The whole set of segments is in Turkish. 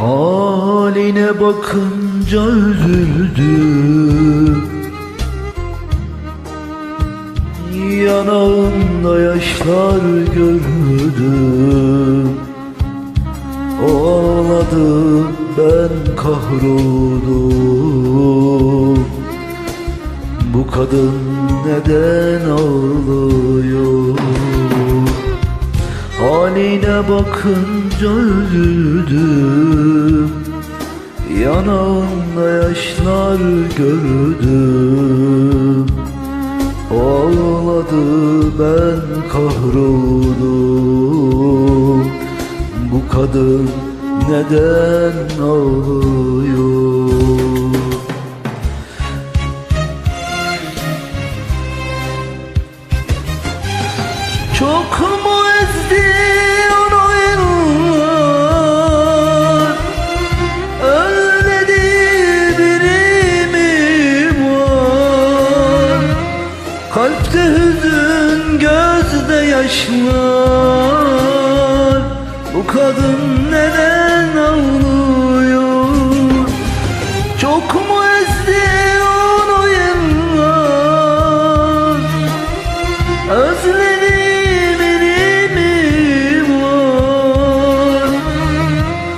Haline bakınca üzüldüm Yanağında yaşlar gördüm O ağladı ben kahroldum. Bu kadın neden ağlıyor Haline bakınca üzüldüm. Yanağında yaşlar gördüm. Ağladı ben kahroldum. Bu kadın neden ağlıyor? Çok yaşlar? Bu kadın neden ağlıyor? Çok mu ezdi onu yıllar? Özledim elimi var?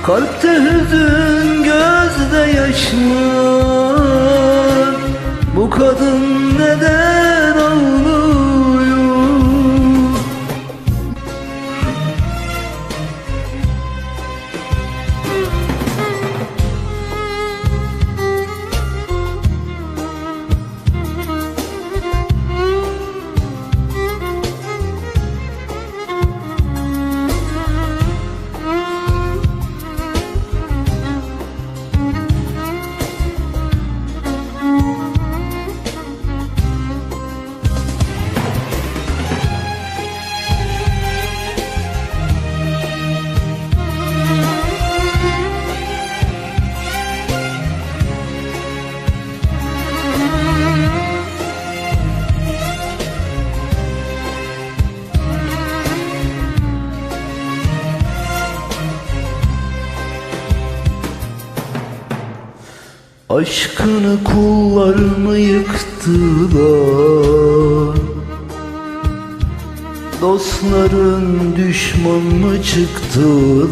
Kalpte hüzün gözde yaşlar. Bu kadın Aşkını kullarını yıktılar. Dostların düşman mı çıktılar?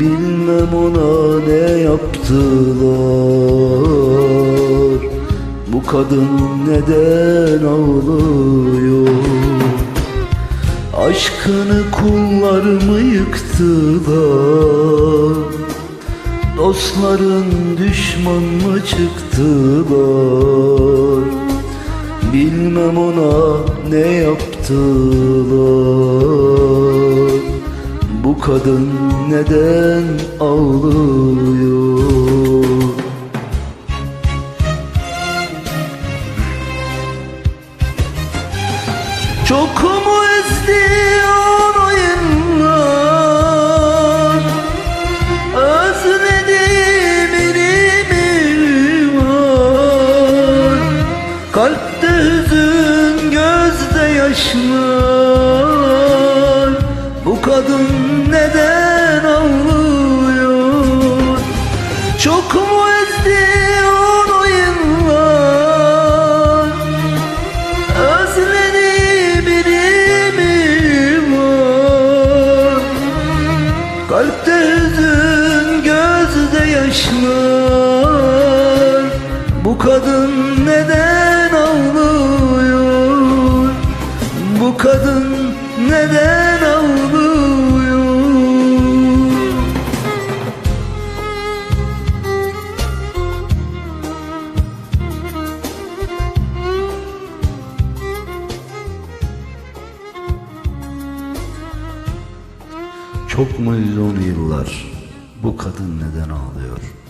Bilmem ona ne yaptılar. Bu kadın neden ağlıyor? Aşkını kullarımı yıktılar Dostların düşman mı çıktılar? Bilmem ona ne yaptılar. Bu kadın neden ağlıyor Kalpte hüzün gözde yaşlar Bu kadın neden ağlıyor? Çok mu ezdi onu yıllar? Özledim elimi var. Kalpte hüzün gözde yaşlar Bu kadın neden kadın neden ağlıyor Çok mu uzun yıllar bu kadın neden ağlıyor?